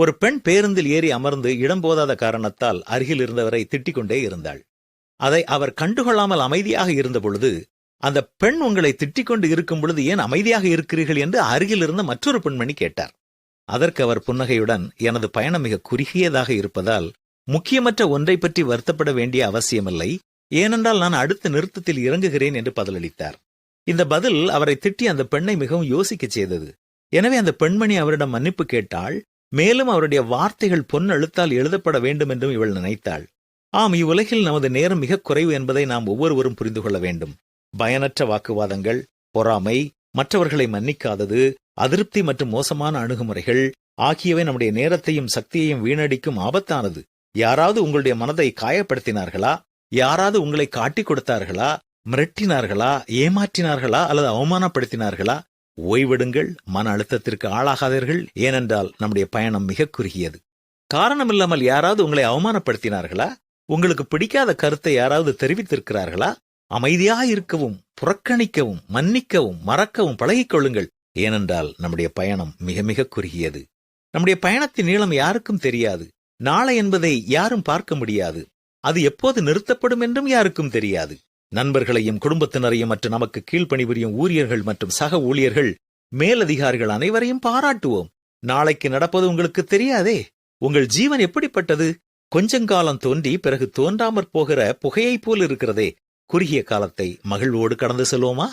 ஒரு பெண் பேருந்தில் ஏறி அமர்ந்து இடம் போதாத காரணத்தால் அருகில் இருந்தவரை திட்டிக் கொண்டே இருந்தாள். அதை அவர் கண்டுகொள்ளாமல் அமைதியாக இருந்தபொழுது அந்த பெண் உங்களை திட்டிக் கொண்டு இருக்கும் பொழுது ஏன் அமைதியாக இருக்கிறீர்கள் என்று அருகில் இருந்த மற்றொரு பெண்மணி கேட்டார். அதற்கு அவர் புன்னகையுடன் எனது பயணம் மிக குறுகியதாக இருப்பதால் முக்கியமற்ற ஒன்றை பற்றி வருத்தப்பட வேண்டிய அவசியமில்லை. ஏனென்றால் நான் அடுத்த நிறுத்தத்தில் இறங்குகிறேன் என்று பதிலளித்தார். இந்த பதில் அவரை திட்டி அந்த பெண்ணை மிகவும் யோசிக்கச் செய்தது. எனவே அந்த பெண்மணி அவரிடம் மன்னிப்பு கேட்டாள். மேலும் அவருடைய வார்த்தைகள் பொன் எழுத்தால் எழுதப்பட வேண்டும் என்றும் இவள் நினைத்தாள். ஆம் இவ்வுலகில் நமது நேரம் மிக குறைவு என்பதை நாம் ஒவ்வொருவரும் புரிந்து கொள்ள வேண்டும். பயனற்ற வாக்குவாதங்கள் பொறாமை மற்றவர்களை மன்னிக்காதது அதிருப்தி மற்றும் மோசமான அணுகுமுறைகள் ஆகியவை நம்முடைய நேரத்தையும் சக்தியையும் வீணடிக்கும் ஆபத்தானது. யாராவது உங்களுடைய மனதை காயப்படுத்தினார்களா? யாராவது உங்களை காட்டிக் கொடுத்தார்களா? மிரட்டினார்களா? ஏமாற்றினார்களா? அல்லது அவமானப்படுத்தினார்களா? ஓய்வெடுங்கள் மன அழுத்தத்திற்கு ஆளாகாதீர்கள் ஏனென்றால் நம்முடைய பயணம் மிக குறுகியது. காரணமில்லாமல் யாராவது உங்களை அவமானப்படுத்தினார்களா? உங்களுக்கு பிடிக்காத கருத்தை யாராவது தெரிவித்திருக்கிறார்களா? அமைதியாக இருக்கவும் புறக்கணிக்கவும் மன்னிக்கவும் மறக்கவும் பழகிக்கொள்ளுங்கள் ஏனென்றால் நம்முடைய பயணம் மிக மிக குறுகியது. நம்முடைய பயணத்தின் நீளம் யாருக்கும் தெரியாது. நாளை என்பதை யாரும் பார்க்க முடியாது. அது எப்போது நிறுத்தப்படும் என்றும் யாருக்கும் தெரியாது. நண்பர்களையும் குடும்பத்தினரையும் மற்றும் நமக்கு கீழ்ப்பணிபுரியும் ஊழியர்கள் மற்றும் சக ஊழியர்கள் மேலதிகாரிகள் அனைவரையும் பாராட்டுவோம். நாளைக்கு நடப்பது உங்களுக்கு தெரியாதே. உங்கள் ஜீவன் எப்படிப்பட்டது? கொஞ்சங்காலம் தோன்றி பிறகு தோன்றாமற் போகிற புகையைப் போல் இருக்கிறதே. குறுகிய காலத்தை மகிழ்வோடு கடந்து செல்வோமா?